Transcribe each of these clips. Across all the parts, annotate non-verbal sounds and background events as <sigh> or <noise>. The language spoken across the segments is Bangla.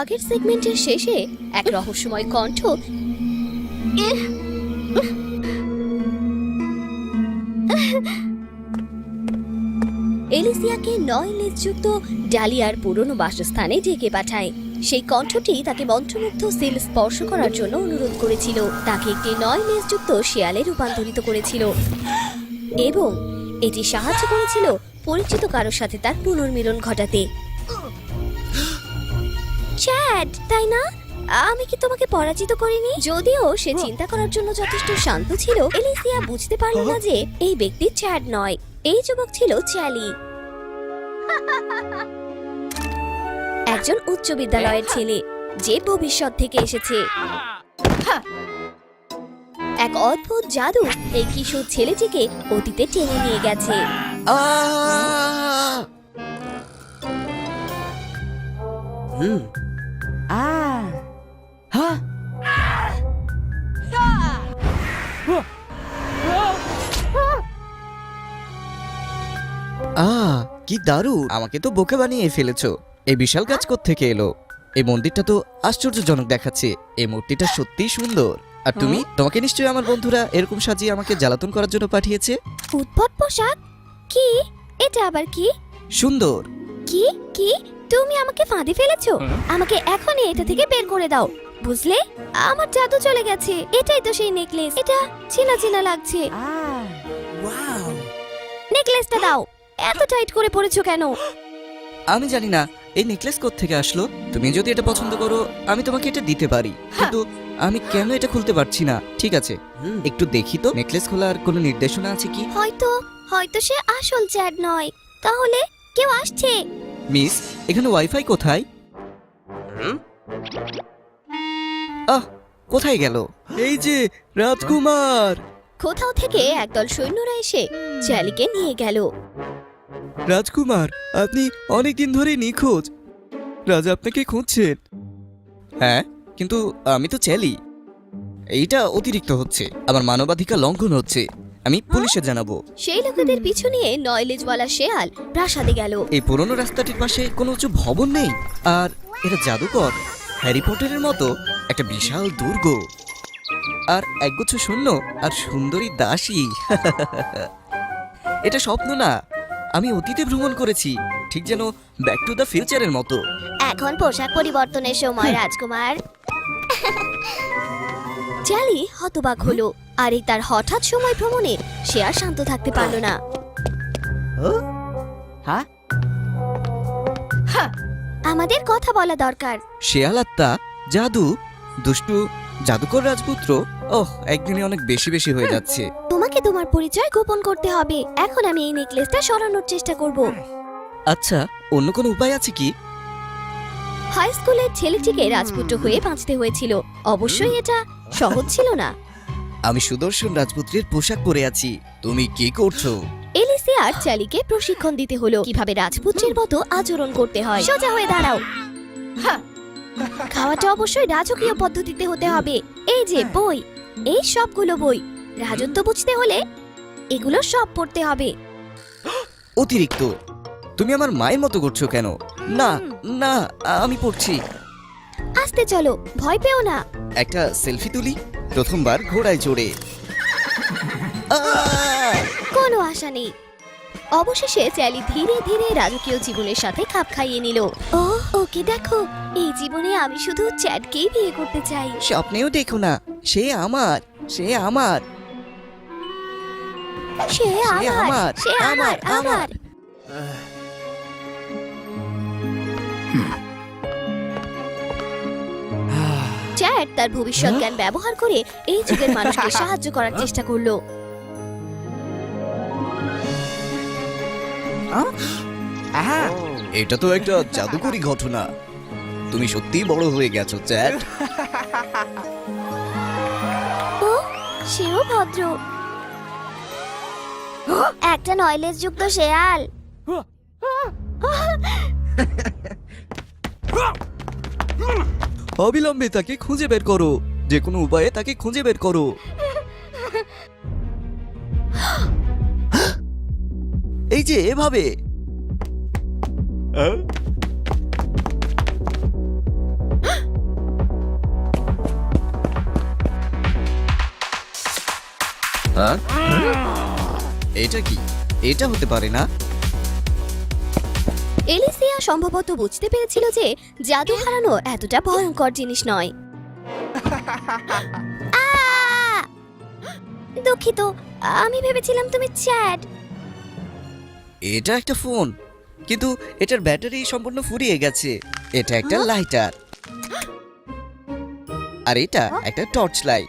আগের সেগমেন্টের শেষে এক রহস্যময় কণ্ঠ এলিসিয়াকে নয় লেজযুক্ত ডালিয়ার পুরনো বাসস্থানে ডেকে পাঠায়। সেই কণ্ঠটি তাকে মন্ত্রমুগ্ধ সিল স্পর্শ করার জন্য অনুরোধ করেছিল। তাকে একটি নয় লেজযুক্ত শেয়ালে রূপান্তরিত করেছিল। এবং এটি সাহায্য করেছিল পরিচিত কারোর সাথে তার পুনর্মিলন ঘটাতে। চ্যাট তাই না? আমি কি তোমাকে পরাজিত করিনি? যদিও সে চিন্তা করার জন্য যথেষ্ট শান্ত ছিল এলিসিয়া বুঝতে পারল না যে এই ব্যক্তি চ্যাড নয়। এই যুবক ছিল চ্যালি। একজন উচ্চ বিদ্যালয়ের ছেলে যে ভবিষ্যৎ থেকে এসেছে। এক অদ্ভুত জাদু এই কিশোর ছেলেটিকে অতীতে টেনে নিয়ে গেছে। আহ! হুম। Ah. Huh? আহ কি দারুণ। আমাকে তো বোকা বানিয়ে ফেলেছো। এই বিশাল গাছ থেকে এলো? এই মন্দিরটা তো আশ্চর্যজনক দেখাচ্ছে। এই মূর্তিটা সত্যিই সুন্দর। আর তুমি? তোমাকে নিশ্চয়ই আমার বন্ধুরা এরকম সাজিয়ে আমাকে জ্বালাতন করার জন্য পাঠিয়েছে? উদ্ভট পোশাক? কি? এটা আবার কি? সুন্দর। কি? কি? তুমি আমাকে ফাঁদে ফেলেছো? আমাকে এখনই এটা থেকে বের করে দাও। বুঝলে? আমার জাদু চলে গেছে। এটাই তো সেই নেকলেস এটা চেনা চেনা লাগছে. নেকলেসটা দাও। এত টাইট করে পড়েছো কেন? আমি জানি না এই নেকলেস থেকে আসলো? তুমি যদি এটা পছন্দ করো আমি তোমাকে এটা দিতে পারি। কিন্তু আমি কেন এটা খুলতে পারছি না? ঠিক আছে। একটু দেখি তো নেকলেস খোলার কোনো নির্দেশনা আছে কি? হয়তো হয়তো সে আসল চ্যাড নয়। তাহলে কেউ আসছে? মিস এখানে ওয়াইফাই কোথায়? আহ কোথায় গেল? এই যে রাজকুমার! কোথাও থেকে একদল সৈন্যরা এসে চ্যালিকে নিয়ে গেল। রাজকুমার আপনি অনেক দিন ধরে নিখোঁজ। রাজা আপনাকে খুঁজছেন। হ্যাঁ কিন্তু আমি তো চ্যালি। এইটা অতিরিক্ত হচ্ছে। আমার মানবাধিকার লঙ্ঘন হচ্ছে। আমি পুলিশে জানাব। সেই লোকেদের পিছু নিয়ে নয়লেজওয়ালা শেয়াল প্রাসাদে গেল। এই পুরনো রাস্তাটির পাশে কোনো উঁচু ভবন নেই। আর এটা জাদুকর হ্যারি পটারের মতো একটা বিশাল দুর্গ। আর একগুচ্ছ শূন্য আর সুন্দরী দাসী। এটা স্বপ্ন না আমি অতীতে ভ্রমণ করেছি ঠিক যেন ব্যাক টু দ্য ফিউচারের মতো। এখন পোশাক পরিবর্তনের সময় রাজকুমার। চ্যালি হতবাক হলো। আর এই তার হঠাৎ সময় ভ্রমণে সে আর শান্ত থাকতে পারল না। Huh? আমাদের কথা বলা দরকার। শেয়াল আত্মা জাদু দুষ্টু জাদুকর রাজপুত্র ওহ একদিনে অনেক বেশি বেশি হয়ে যাচ্ছে। তোমাকে তোমার পরিচয় গোপন করতে হবে। এখন আমি এই নেকলেসটা সরানোর চেষ্টা করব। আচ্ছা অন্য কোনো উপায় আছে কি? হাই স্কুলের ছেলেটিকে রাজপুত্র হয়ে বাঁচতে হয়েছিল। অবশ্যই এটা সহজ ছিল না। আমি সুদর্শন রাজপুত্রের পোশাক পরে আছি। তুমি কি করছ? এলিসিয়ার চ্যালিকে প্রশিক্ষণ দিতে হলো। কীভাবে রাজপুত্রের মতো আচরণ করতে হয়? সোজা হয়ে দাঁড়াও। খাওয়াটা অবশ্যই রাজকীয় পদ্ধতিতে হতে হবে। এই যে বই এই সবগুলো বই। রাজত্ব বুঝতে হলে এগুলো সব পড়তে হবে। অতিরিক্ত। তুমি আমার মায়ের মতো করছ কেন? না না আমি পড়ছি। আস্তে চলো ভয় পেও না। একটা সেলফি তুলি প্রথমবার ঘোড়ায় চড়ে! কোনো আশা নেই। অবশেষে চ্যালি ধীরে ধীরে রাজকীয় জীবনের সাথে খাপ খাইয়ে নিল। ও ওকে দেখো এই জীবনে আমি শুধু চ্যাটকেই বিয়ে করতে চাই। স্বপ্নেও দেখো না সে আমার সে আমার। সে আমার আমার, সে আমার। আমার, চ্যাট তার ভবিষ্যৎ জ্ঞান ব্যবহার করে এই যুগের মানুষকে <laughs> সাহায্য করার চেষ্টা করল। Ah. এটা তো একটা জাদুকরি ঘটনা। তুমি সত্যিই বড় হয়ে গেছো চ্যাট। ও সেও ভদ্র। একটা নয়লেজ যুক্ত শেয়াল <laughs> অবিলম্বে তাকে খুঁজে বের করো। যে কোনো উপায়ে তাকে খুঁজে বের করো। এই যে এভাবে। এটা কি? এটা হতে পারে না? এলিসিয়া সম্ভবত বুঝতে পেরেছিল যে জাদু হারানো এতটা ভয়ঙ্কর জিনিস নয়। <laughs> দুঃখিত আমি ভেবেছিলাম তুমি চ্যাট। এটা একটা ফোন কিন্তু এটার ব্যাটারি সম্পূর্ণ ফুরিয়ে গেছে। এটা একটা লাইটার। আর এটা একটা টর্চ লাইট।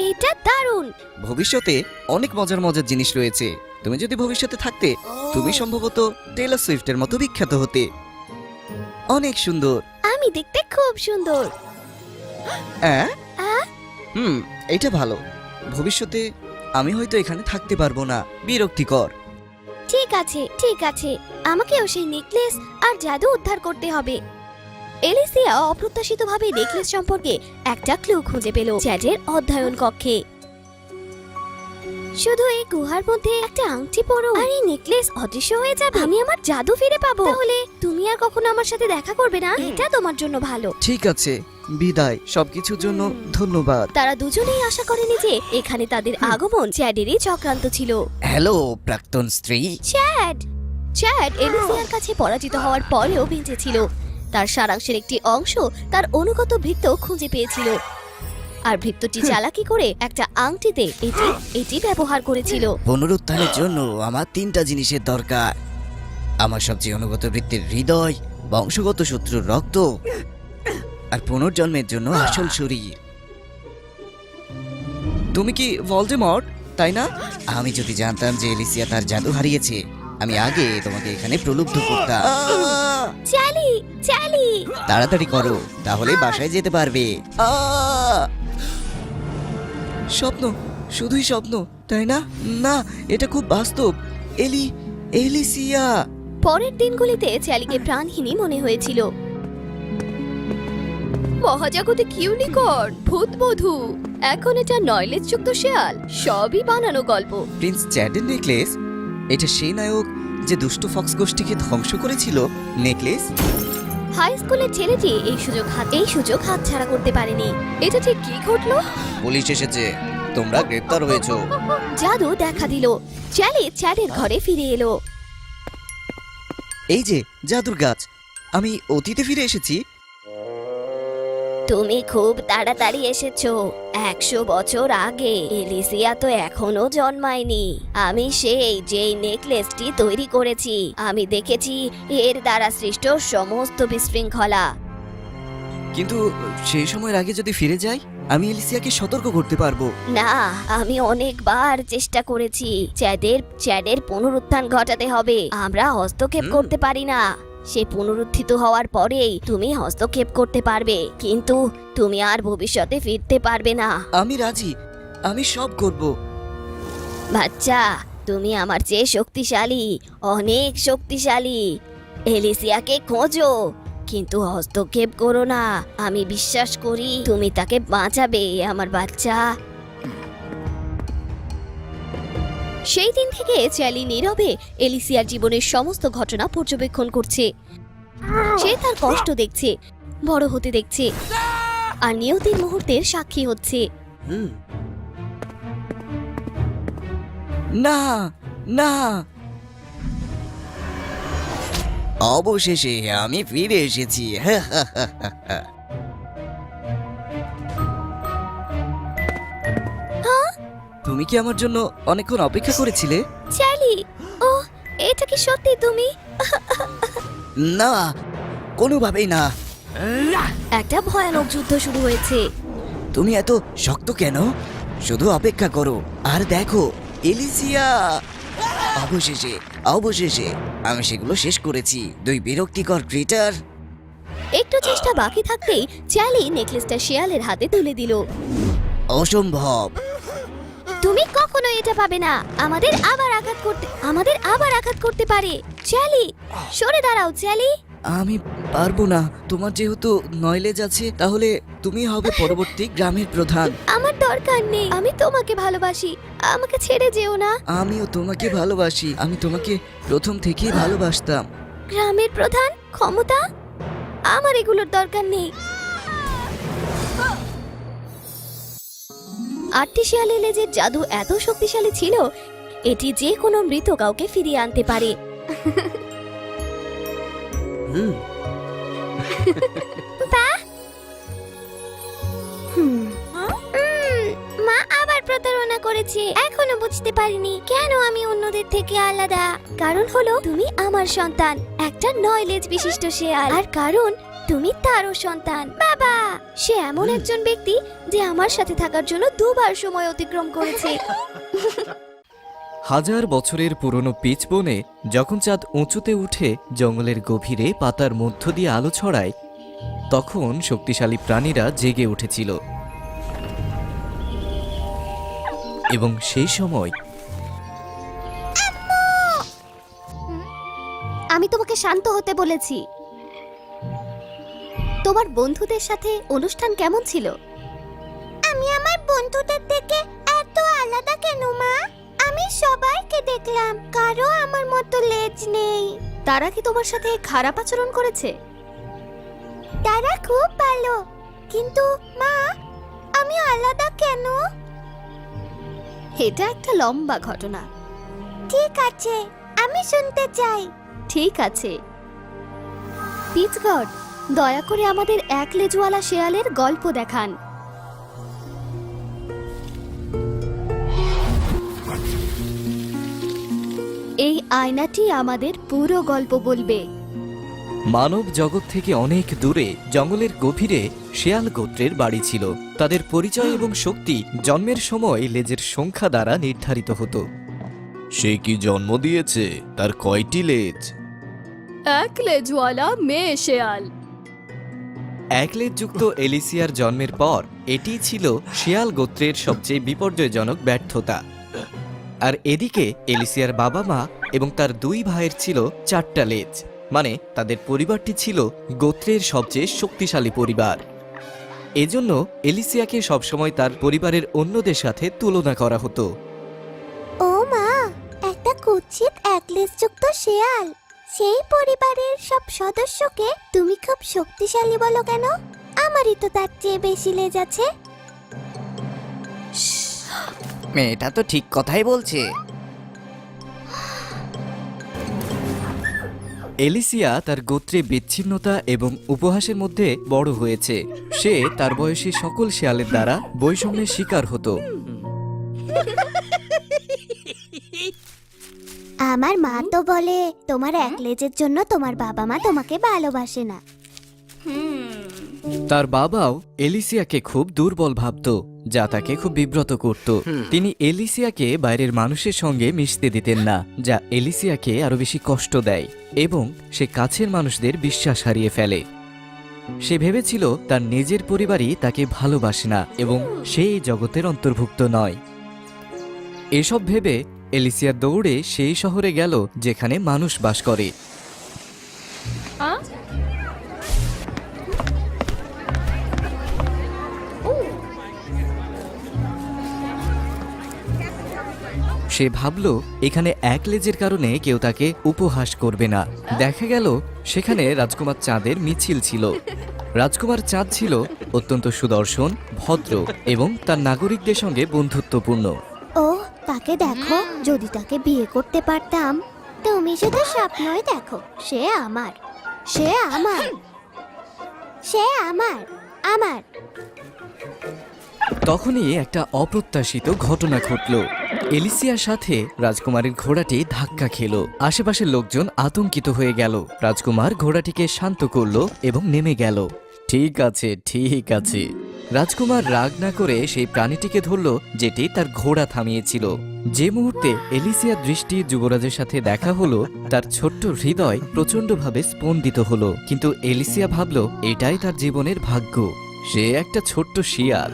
এটা দারুণ! ভবিষ্যতে অনেক মজার মজার জিনিস রয়েছে। তুমি যদি ভবিষ্যতে থাকতে তুমি সম্ভবত টেলর সুইফটের মতো বিখ্যাত হতে। অনেক সুন্দর। আমি দেখতে খুব সুন্দর। হ্যাঁ? হুম এটা ভালো। ভবিষ্যতে আমি হয়তো এখানে থাকতে পারব না। বিরক্তিকর। ঠিক আছে ঠিক আছে। আমাকেও সেই নেকলেস আর জাদু উদ্ধার করতে হবে। এলিসিয়া অপ্রত্যাশিতভাবে নেকলেস সম্পর্কে একটা ক্লু খুঁজে পেল চ্যাটের অধ্যয়ন কক্ষে। শুধু এই গুহার মধ্যে একটা আংটি পরো। আর এই নেকলেস অদৃশ্য হয়ে যাবে। আমি আমার জাদু ফিরে পাবো। তাহলে তুমি আর কখনো আমার সাথে দেখা করবে না? এটা তোমার জন্য ভালো। ঠিক আছে। বিদায়। সবকিছুর জন্য ধন্যবাদ। তারা দুজনেই আশা করেনি যে এখানে তাদের আগমন চ্যাডেরই চক্রান্ত ছিল। হ্যালো প্রাক্তন স্ত্রী। চ্যাড! চ্যাড এলিসিয়ার কাছে পরাজিত হওয়ার পরেও বেঁচে ছিল। তার সারাংশের একটি অংশ তার অনুগত ভৃত্য খুঁজে পেয়েছিল। আর ভৃত্যটি চালাকি করে একটা আংটিতে এটি এটি ব্যবহার করেছিল। পুনরুত্থানের জন্য আমার তিনটা জিনিসের দরকার। আমার সবচেয়ে অনুগত বৃত্তির হৃদয় বংশগত শত্রুর রক্ত আর পুনর্জন্মের জন্য আসল শরীর। তুমি কি ভলডেমর্ট তাই না? আমি যদি জানতাম যে এলিসিয়া তার জাদু হারিয়েছে আমি আগে তোমাকে এখানে প্রলুব্ধ করতাম। চ্যালি চ্যালি তাড়াতাড়ি করো তাহলে বাসায় যেতে পারবে। স্বপ্ন শুধুই স্বপ্ন তাই না? না এটা খুব বাস্তব। এলি এলিসিয়া পরের দিনগুলিতে চ্যালিকে প্রাণহীনই মনে হয়েছিল। মহাজাগতিক ইউনিকর্ন ভূতবধূ এখন এটা নয়লেজ যুক্ত শেয়াল সবই বানানো গল্প। প্রিন্স চ্যাডের নেকলেস? এটা সেই নায়ক যে দুষ্ট ফক্স গোষ্ঠীকে ধ্বংস করেছিল নেকলেস? হাই স্কুলের ছেলেটি এই সুযোগ হাত এই সুযোগ হাতছাড়া করতে পারেনি। এটা ঠিক কি ঘটলো? পুলিশ এসেছে। তোমরা গ্রেপ্তার হয়েছো। জাদু দেখা দিল। চ্যালি চ্যাডের ঘরে ফিরে এলো। এই যে জাদুর গাছ। আমি অতীতে ফিরে এসেছি। তুমি খুব তাড়াতাড়ি এসেছ। একশো বছর আগে এলিসিয়া তো এখনও জন্মায়নি। আমি সেই যেই নেকলেসটি তৈরি করেছি। আমি দেখেছি এর দ্বারা সৃষ্ট সমস্ত বিশৃঙ্খলা। কিন্তু সেই সময়ের আগে যদি ফিরে যাই আমি এলিসিয়াকে সতর্ক করতে পারব। না আমি অনেকবার চেষ্টা করেছি। চ্যাডের চ্যাডের পুনরুত্থান ঘটাতে হবে। আমরা হস্তক্ষেপ করতে পারি না। সে পুনরুত্থিত হওয়ার পরেই তুমি হস্তক্ষেপ করতে পারবে কিন্তু তুমি আর ভবিষ্যতে ফিরতে পারবে না। আমি রাজি আমি সব করব। বাচ্চা তুমি আমার চেয়ে শক্তিশালী অনেক শক্তিশালী। এলিসিয়াকে খোঁজো কিন্তু হস্তক্ষেপ করো না। আমি বিশ্বাস করি তুমি তাকে বাঁচাবে আমার বাচ্চা। সেই দিন থেকে চ্যালি নীরবে এলিসিয়ার জীবনের সমস্ত ঘটনা পর্যবেক্ষণ করছে। সে তার কষ্ট দেখছে বড় হতে দেখছে আর নিয়তির মুহূর্তের সাক্ষী হচ্ছে। না না। অবশেষে আমি ফিরে এসেছি। তুমি কি আমার জন্য অনেকক্ষণ অপেক্ষা করেছিলে? চ্যালি ও এটা কি সত্যি তুমি? না কোনোভাবেই না। একটা ভয়ানক যুদ্ধ শুরু হয়েছে। তুমি এত শক্ত কেন? শুধু অপেক্ষা করো। আর দেখো এলিসিয়া! অবশেষে অবশেষে আমি সেগুলো শেষ করেছি। দুই বিরক্তিকর ক্রিটার। একটু চেষ্টা বাকি থাকতেই চ্যালি নেকলেসটা শেয়ালের হাতে তুলে দিল। অসম্ভব। তুমি কখনো এটা পাবে না। আমাদের আবার আঘাত করতে আমাদের আবার আঘাত করতে পারে। চ্যালি সরে দাঁড়াও চ্যালি। আমি পারব না। তোমার যেহেতু নয়লেজ আছে তাহলে তুমি হবে পরবর্তী গ্রামের প্রধান। আমার দরকার নেই। আমি তোমাকে ভালোবাসি। আমাকে ছেড়ে যেও না। আমিও তোমাকে ভালোবাসি। আমি তোমাকে প্রথম থেকেই ভালোবাসতাম। গ্রামের প্রধান ক্ষমতা? আমার এগুলোর দরকার নেই। আটটি শিয়ালের লেজের জাদু এত শক্তিশালী ছিল এটি যে কোনো মৃত কাউকে ফিরিয়ে আনতে পারে। <laughs> মা আবার প্রতারণা করেছে। এখনও বুঝতে পারিনি কেন আমি অন্যদের থেকে আলাদা। কারণ হলো তুমি আমার সন্তান একটা নয় লেজ বিশিষ্ট শেয়াল। আর কারণ তুমি তারও সন্তান। বাবা সে এমন একজন ব্যক্তি যে আমার সাথে থাকার জন্য দুবার সময় অতিক্রম করেছে। হাজার বছরের পুরনো পিচ বনে যখন চাঁদ উঁচুতে উঠে জঙ্গলের গভীরে পাতার মধ্য দিয়ে আলো ছড়ায় তখন শক্তিশালী প্রাণীরা জেগে উঠেছিল। এবং সেই সময় আমি তোমাকে শান্ত হতে বলেছি। তোমার বন্ধুদের সাথে অনুষ্ঠান কেমন ছিল? আমি আমার বন্ধুদের থেকে এত আলাদা কেন মা? আমি সবাইকে দেখলাম কারও আমার মতো লেজ নেই। তারা কি তোমার সাথে খারাপ আচরণ করেছে? তারা খুব ভালো কিন্তু মা আমি আলাদা কেন? এটা একটা লম্বা ঘটনা। ঠিক আছে আমি শুনতে চাই। ঠিক আছে। পিচগড। দয়া করে আমাদের এক লেজওয়ালা শেয়ালের গল্প দেখান। এই আয়নাটি আমাদের পুরো গল্প বলবে। মানব জগৎ থেকে অনেক দূরে জঙ্গলের গভীরে শেয়াল গোত্রের বাড়ি ছিল। তাদের পরিচয় এবং শক্তি জন্মের সময় লেজের সংখ্যা দ্বারা নির্ধারিত হতো। সে কি জন্ম দিয়েছে? তার কয়টি লেজ? এক লেজওয়ালা মেয়ে শেয়াল। লেজযুক্ত এলিসিয়ার জন্মের পর, এটি ছিল শিয়াল গোত্রের সবচেয়ে বিপর্যয়জনক ব্যর্থতা। আর এদিকে এলিসিয়ার বাবা মা এবং তার দুই ভাইয়ের ছিল চারটা লেজ মানে তাদের পরিবারটি ছিল গোত্রের সবচেয়ে শক্তিশালী পরিবার। এজন্য এলিসিয়াকে সবসময় তার পরিবারের অন্যদের সাথে তুলনা করা হতো। ও মা, একটা কুৎসিত একলেজযুক্ত শেয়াল। সেই পরিবারের সব সদস্যকে তুমি খুব শক্তিশালী বলো কেন? আমারই তো তার চেয়ে বেশি লেজ আছে। মেয়েটা তো ঠিক কথাই বলছে। এলিসিয়া তার গোত্রে বিচ্ছিন্নতা এবং উপহাসের মধ্যে বড় হয়েছে। সে তার বয়সী সকল শেয়ালের দ্বারা বৈষম্যের শিকার হতো। <laughs> আমার মা তো বলে তোমার এক লেজের জন্য তোমার বাবা মা তোমাকে ভালোবাসে না। তার বাবাও এলিসিয়াকে খুব দুর্বল ভাবত যা তাকে খুব বিব্রত করত। তিনি এলিসিয়াকে বাইরের মানুষের সঙ্গে মিশতে দিতেন না যা এলিসিয়াকে আরও বেশি কষ্ট দেয় এবং সে কাছের মানুষদের বিশ্বাস হারিয়ে ফেলে। সে ভেবেছিল তার নিজের পরিবারই তাকে ভালোবাসে না এবং সে এই জগতের অন্তর্ভুক্ত নয়। এসব ভেবে এলিসিয়া দৌড়ে সেই শহরে গেল যেখানে মানুষ বাস করে। সে ভাবল এখানে এক লেজের কারণে কেউ তাকে উপহাস করবে না। দেখা গেল সেখানে রাজকুমার চাঁদের মিছিল ছিল। রাজকুমার চাঁদ ছিল অত্যন্ত সুদর্শন ভদ্র এবং তার নাগরিকদের সঙ্গে বন্ধুত্বপূর্ণ। তাকে দেখো যদি তাকে বিয়ে করতে পারতাম তুমি শুধু স্বপ্নই দেখো সে আমার। সে আমার। সে আমার। আমার। তখনই একটা অপ্রত্যাশিত ঘটনা ঘটল। এলিসিয়ার সাথে রাজকুমারের ঘোড়াটি ধাক্কা খেল। আশেপাশের লোকজন আতঙ্কিত হয়ে গেল। রাজকুমার ঘোড়াটিকে শান্ত করল এবং নেমে গেল। ঠিক আছে ঠিক আছে। রাজকুমার রাগ না করে সেই প্রাণীটিকে ধরল, যেটি তার ঘোড়া থামিয়েছিল। যে মুহূর্তে এলিসিয়ার দৃষ্টি যুবরাজের সাথে দেখা হলো, তার ছোট্ট হৃদয় প্রচণ্ডভাবে স্পন্দিত হলো। কিন্তু এলিসিয়া ভাবল, এটাই তার জীবনের ভাগ্য। সে একটা ছোট্ট শিয়াল।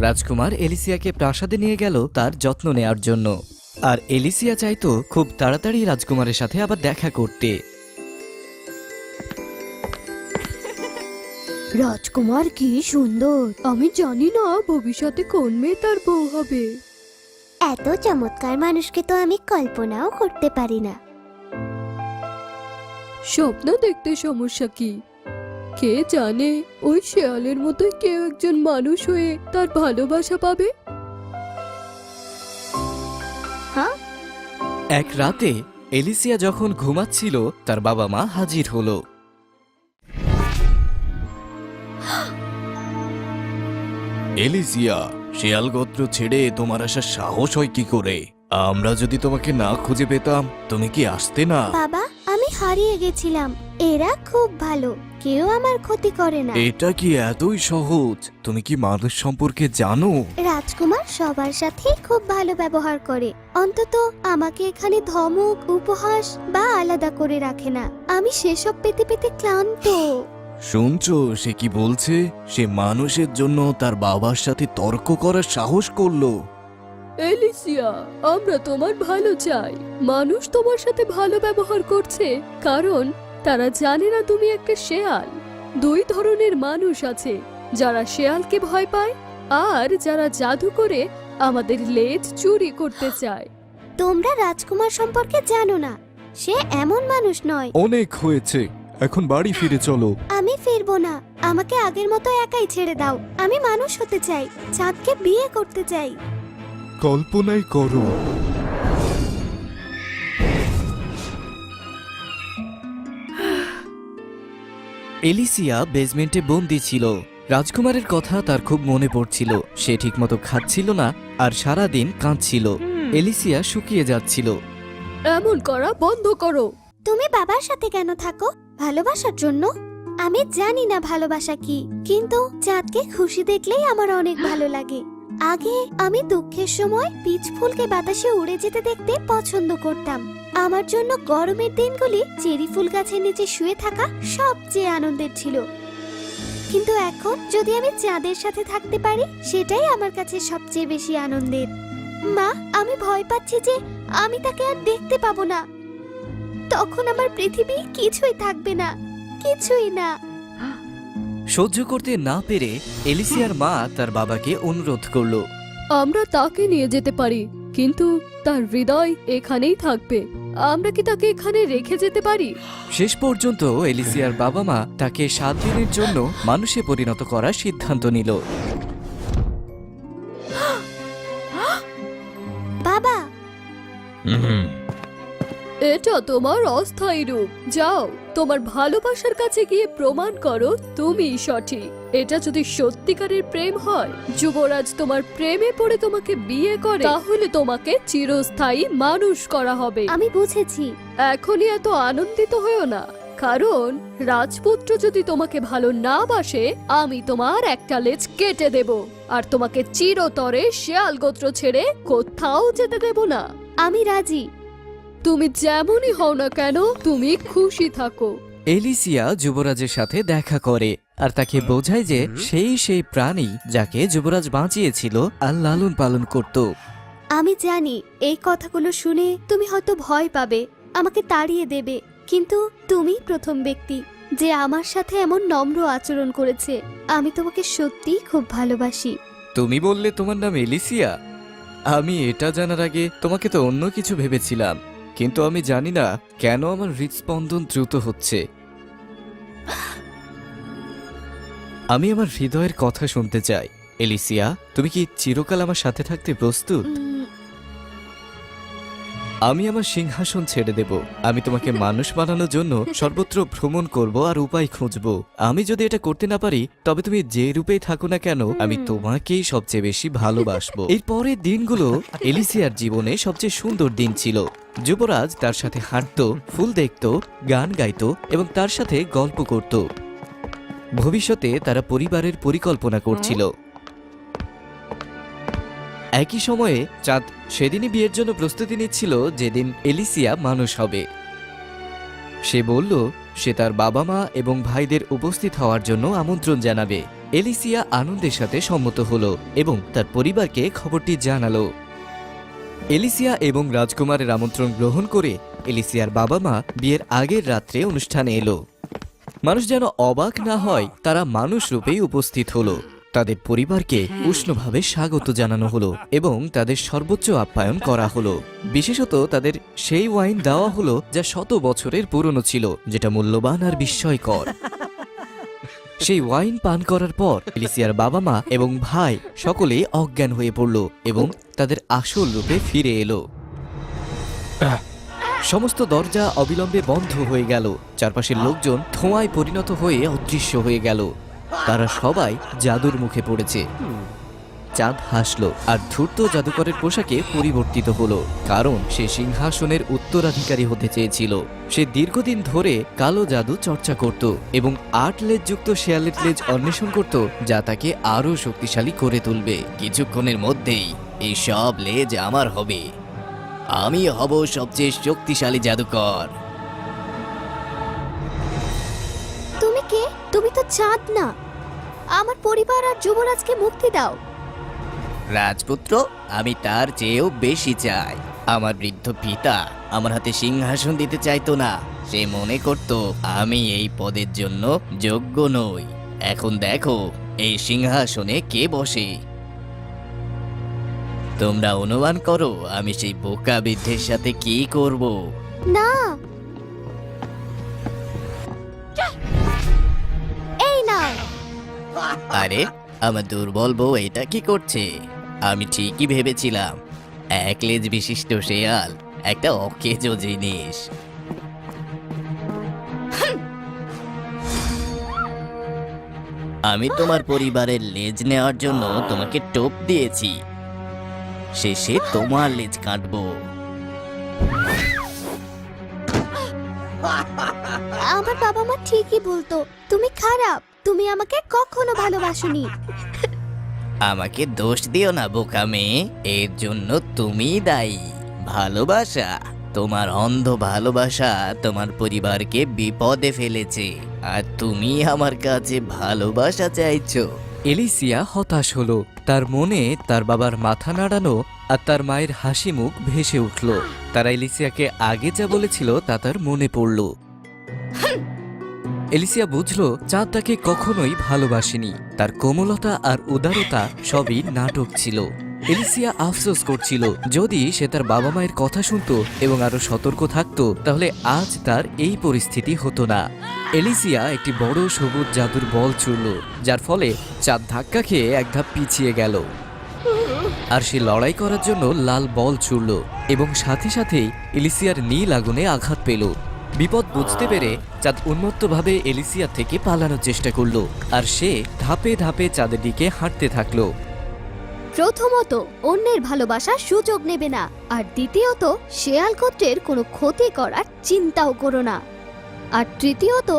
রাজকুমার এলিসিয়াকে প্রাসাদে নিয়ে গেল তার যত্ন নেয়ার জন্য। আর এলিসিয়া চাইতো খুব তাড়াতাড়ি রাজকুমারের সাথে আবার দেখা করতে। রাজকুমার কি সুন্দর। আমি জানি না ভবিষ্যতে কোন মেয়ে তার বউ হবে। এত চমৎকার মানুষকে তো আমি কল্পনাও করতে পারি না। স্বপ্ন দেখতে সমস্যা কি? কে জানে ওই শেয়ালের মতোই কেউ একজন মানুষ হয়ে তার ভালোবাসা পাবে? এক রাতে এলিসিয়া যখন ঘুমাচ্ছিল তার বাবা মা হাজির হলো। এলিসিয়া শেয়াল গোত্র ছেড়ে তোমার আসার সাহস হয় কি করে? আমরা যদি তোমাকে না খুঁজে পেতাম তুমি কি আসতে না? বাবা আমি হারিয়ে গেছিলাম। এরা খুব ভালো কেউ আমার ক্ষতি করে না। এটা কি এতই সহজ? তুমি কি মানুষ সম্পর্কে জানো? রাজকুমার সবার সাথেই খুব ভালো ব্যবহার করে। অন্তত আমাকে এখানে ধমক উপহাস বা আলাদা করে রাখে না। আমি সেসব পেতে পেতে ক্লান্ত। শুনছো সে কি বলছে? সে মানুষের জন্য তার বাবার সাথে তর্ক করার সাহস করল। এলিসিয়া আমরা তোমার ভালো চাই। মানুষ তোমার সাথে ভালো ব্যবহার করছে কারণ তারা জানে না তুমি একটা শেয়াল। দুই ধরনের মানুষ আছে যারা শেয়ালকে ভয় পায় আর যারা জাদু করে আমাদের লেজ চুরি করতে চায়। তোমরা রাজকুমার সম্পর্কে জানো না সে এমন মানুষ নয়। অনেক হয়েছে। এখন বাড়ি ফিরে চলো। আমি ফিরবো না। আমাকে আগের মতো একাই ছেড়ে দাও। আমি মানুষ হতে চাই চাঁদকে বিয়ে করতে চাই। কল্পনাই করো। এলিসিয়া বেসমেন্টে বন্দি ছিল। রাজকুমারের কথা তার খুব মনে পড়ছিল। সে ঠিকমতো খাচ্ছিল না আর সারা দিন কাঁদছিল এলিসিয়া শুকিয়ে যাচ্ছিল। এমন করা বন্ধ করো। তুমি বাবার সাথে কেন থাকো? ভালোবাসার জন্য? আমি জানি না ভালোবাসা কি, কিন্তু চাঁদকে খুশি দেখলেই আমার অনেক ভালো লাগে। আগে আমি দুঃখের সময় পিচ ফুলকে বাতাসে উড়ে যেতে দেখতে পছন্দ করতাম। আমার জন্য গরমের দিনগুলি চেরি ফুল গাছের নিচে শুয়ে থাকা সবচেয়ে আনন্দের ছিল। কিন্তু এখন যদি আমি চাঁদের সাথে থাকতে পারি, সেটাই আমার কাছে সবচেয়ে বেশি আনন্দের। মা, আমি ভয় পাচ্ছি যে আমি তাকে আর দেখতে পাবো না। তখন আমার পৃথিবী কিছুই থাকবে না কিছুই না। সহ্য করতে না পেরে এলিসিয়ার মা তার বাবাকে অনুরোধ করল। আমরা তাকে নিয়ে যেতে পারি কিন্তু তার হৃদয় এখানেই থাকবে। আমরা কি তাকে এখানে রেখে যেতে পারি? শেষ পর্যন্ত এলিসিয়ার বাবা মা তাকে সাত দিনের জন্য মানুষে পরিণত করার সিদ্ধান্ত নিল। বাবা! এটা তোমার অস্থায়ী রূপ। যাও তোমার ভালোবাসার কাছে গিয়ে প্রমাণ করো তুমি সঠিক। এটা যদি সত্যিকারের প্রেম হয় যুবরাজ তোমার প্রেমে পড়ে তোমাকে বিয়ে করে তাহলে তোমাকে চিরস্থায়ী মানুষ করা হবে। আমি বুঝেছি। এখনই এত আনন্দিত হয়েও না। কারণ রাজপুত্র যদি তোমাকে ভালো না বাসে আমি তোমার একটা লেজ কেটে দেব। আর তোমাকে চিরতরে শেয়াল গোত্র ছেড়ে কোথাও যেতে দেব না। আমি রাজি। তুমি যেমনই হও না কেন তুমি খুশি থাকো। এলিসিয়া যুবরাজের সাথে দেখা করে আর তাকে বোঝায় যে সেই সেই প্রাণী যাকে যুবরাজ বাঁচিয়েছিল আর লালন পালন করত। আমি জানি এই কথাগুলো শুনে তুমি হয়তো ভয় পাবে আমাকে তাড়িয়ে দেবে কিন্তু তুমি প্রথম ব্যক্তি যে আমার সাথে এমন নম্র আচরণ করেছে। আমি তোমাকে সত্যিই খুব ভালোবাসি। তুমি বললে তোমার নাম এলিসিয়া। আমি এটা জানার আগে তোমাকে তো অন্য কিছু ভেবেছিলাম। কিন্তু আমি জানি না কেন আমার হৃদস্পন্দন দ্রুত হচ্ছে। আমি আমার হৃদয়ের কথা শুনতে চাই। এলিসিয়া তুমি কি চিরকাল আমার সাথে থাকতে প্রস্তুত? আমি আমার সিংহাসন ছেড়ে দেব। আমি তোমাকে মানুষ বানানোর জন্য সর্বত্র ভ্রমণ করব আর উপায় খুঁজব। আমি যদি এটা করতে না পারি তবে তুমি যে রূপেই থাকো না কেন আমি তোমাকেই সবচেয়ে বেশি ভালোবাসবো। এর পরের দিনগুলো এলিসিয়ার জীবনে সবচেয়ে সুন্দর দিন ছিল। যুবরাজ তার সাথে হাঁটতো, ফুল দেখত, গান গাইত এবং তার সাথে গল্প করত। ভবিষ্যতে তারা পরিবারের পরিকল্পনা করছিল। একই সময়ে চাঁদ সেদিনই বিয়ের জন্য প্রস্তুতি নিচ্ছিল যেদিন এলিসিয়া মানুষ হবে। সে বলল, সে তার বাবা মা এবং ভাইদের উপস্থিত হওয়ার জন্য আমন্ত্রণ জানাবে। এলিসিয়া আনন্দের সাথে সম্মত হল এবং তার পরিবারকে খবরটি জানালো। এলিসিয়া এবং রাজকুমারের আমন্ত্রণ গ্রহণ করে এলিসিয়ার বাবা মা বিয়ের আগের রাত্রে অনুষ্ঠানে এলো। মানুষ যেন অবাক না হয়, তারা মানুষ রূপেই উপস্থিত হলো। তাদের পরিবারকে উষ্ণভাবে স্বাগত জানানো হলো এবং তাদের সর্বোচ্চ আপ্যায়ন করা হলো। বিশেষত তাদের সেই ওয়াইন দেওয়া হলো, যা শত বছরের পুরনো ছিল, যেটা মূল্যবান আর বিস্ময়কর। সেই ওয়াইন পান করার পর এলিসিয়ার বাবা মা এবং ভাই সকলে অজ্ঞান হয়ে পড়ল এবং তাদের আসল রূপে ফিরে এলো। সমস্ত দরজা অবিলম্বে বন্ধ হয়ে গেল। চারপাশের লোকজন ধোঁয়ায় পরিণত হয়ে অদৃশ্য হয়ে গেল। তারা সবাই জাদুর মুখে পড়েছে। চাঁদ হাসল আর ধূর্ত জাদুকরের পোশাকে পরিবর্তিত হলো, কারণ সে সিংহাসনের উত্তরাধিকারী হতে চেয়েছিল। সে দীর্ঘদিন ধরে কালো জাদু চর্চা করত এবং আট লেজযুক্ত শেয়ালের লেজ অন্বেষণ করত, যা তাকে আরও শক্তিশালী করে তুলবে। কিছুক্ষণের মধ্যেই এই সব লেজ আমার হবে। আমি হব সবচেয়ে শক্তিশালী জাদুকর। তুমি কে? তুমি তো চাঁদ না। আমার পরিবার আর যুবরাজকে মুক্তি দাও। রাজপুত্র আমি তার চেয়েও বেশি চাই। আমার বৃদ্ধ পিতা আমার হাতে সিংহাসন দিতে চাইতো না। সে মনে করত আমি এই পদের জন্য যোগ্য নই। এখন দেখো এই সিংহাসনে কে বসে। তোমরা অনুমান করো আমি সেই বোকা বৃদ্ধের সাথে কি করব? না। এই নাও। আরে আমার দুর্বল বউ এটা কি করছে? আমি ঠিকই ভেবেছিলাম। এক লেজ বিশিষ্ট শেয়াল, একটা অকেজো জিনিস। আমি তোমার পরিবারের লেজ নেওয়ার জন্য তোমাকে টোপ দিয়েছি। শেষে তোমার লেজ কাটবো। আমার বাবা মা ঠিকই বলতো, তুমি খারাপ, তুমি আমাকে কখনো ভালোবাসোনি। আমাকে দোষ দিও না বোকা মেয়ে। এর জন্য তুমি দায়ী। ভালোবাসা তোমার অন্ধ ভালোবাসা তোমার পরিবারকে বিপদে ফেলেছে। আর তুমি আমার কাছে ভালোবাসা চাইছো। এলিসিয়া হতাশ হলো। তার মনে তার বাবার মাথা নাড়ানো আর তার মায়ের হাসি মুখ ভেসে উঠল। তারা এলিসিয়াকে আগে যা বলেছিল তা তার মনে পড়ল। এলিসিয়া বুঝল, চাঁদ তাকে কখনোই ভালোবাসেনি। তার কোমলতা আর উদারতা সবই নাটক ছিল। এলিসিয়া আফসোস করছিল, যদি সে তার বাবা মায়ের কথা শুনতো এবং আরও সতর্ক থাকতো, তাহলে আজ তার এই পরিস্থিতি হতো না। এলিসিয়া একটি বড় সবুজ জাদুর বল ছুড়ল, যার ফলে চাঁদ ধাক্কা খেয়ে এক ধাপ পিছিয়ে গেল। আর সে লড়াই করার জন্য লাল বল ছুড়ল এবং সাথে সাথেই এলিসিয়ার নীল আগুনে আঘাত পেল। বিপদ বুঝতে পেরে চাঁদ উন্মত্তভাবে এলিসিয়া থেকে পালানোর চেষ্টা করল, আর সে ধাপে ধাপে চাঁদের দিকে হাঁটতে থাকল। প্রথমত, অন্যের ভালোবাসার সুযোগ নেবে না, আর দ্বিতীয়ত, শেয়াল গোত্রের কোনো ক্ষতি করার চিন্তাও করো না। আর তৃতীয়ত,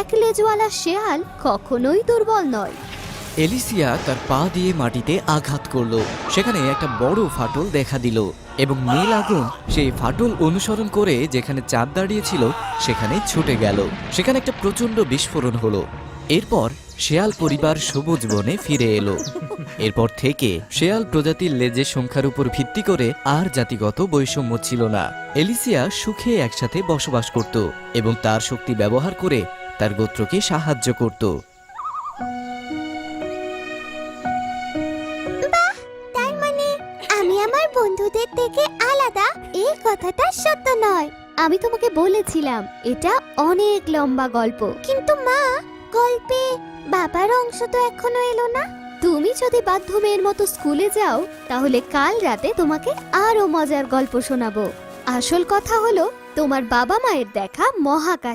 এক লেজওয়ালা শেয়াল কখনোই দুর্বল নয়। এলিসিয়া তার পা দিয়ে মাটিতে আঘাত করল। সেখানে একটা বড় ফাটল দেখা দিল এবং নীল আগুন সেই ফাটল অনুসরণ করে যেখানে চাঁদ দাঁড়িয়েছিল, সেখানে ছুটে গেল। সেখানে একটা প্রচণ্ড বিস্ফোরণ হলো। এরপর শেয়াল পরিবার সবুজ বনে ফিরে এলো। এরপর থেকে শেয়াল প্রজাতির লেজের সংখ্যার উপর ভিত্তি করে আর জাতিগত বৈষম্য ছিল না। এলিসিয়া সুখে একসাথে বসবাস করত এবং তার শক্তি ব্যবহার করে তার গোত্রকে সাহায্য করত। কথাটা সত্য নয়। আমি তোমাকে বলেছিলাম, এটা অনেক লম্বা গল্প। কিন্তু মা, গল্পে বাবার অংশ তো এখনও এলো না। তুমি যদি বাধ্য মেয়ের মতো স্কুলে যাও, তাহলে কাল রাতে তোমাকে আরও মজার গল্প শোনাবো। আসল কথা হলো, তোমার বাবা মায়ের দেখা মহাকাশ।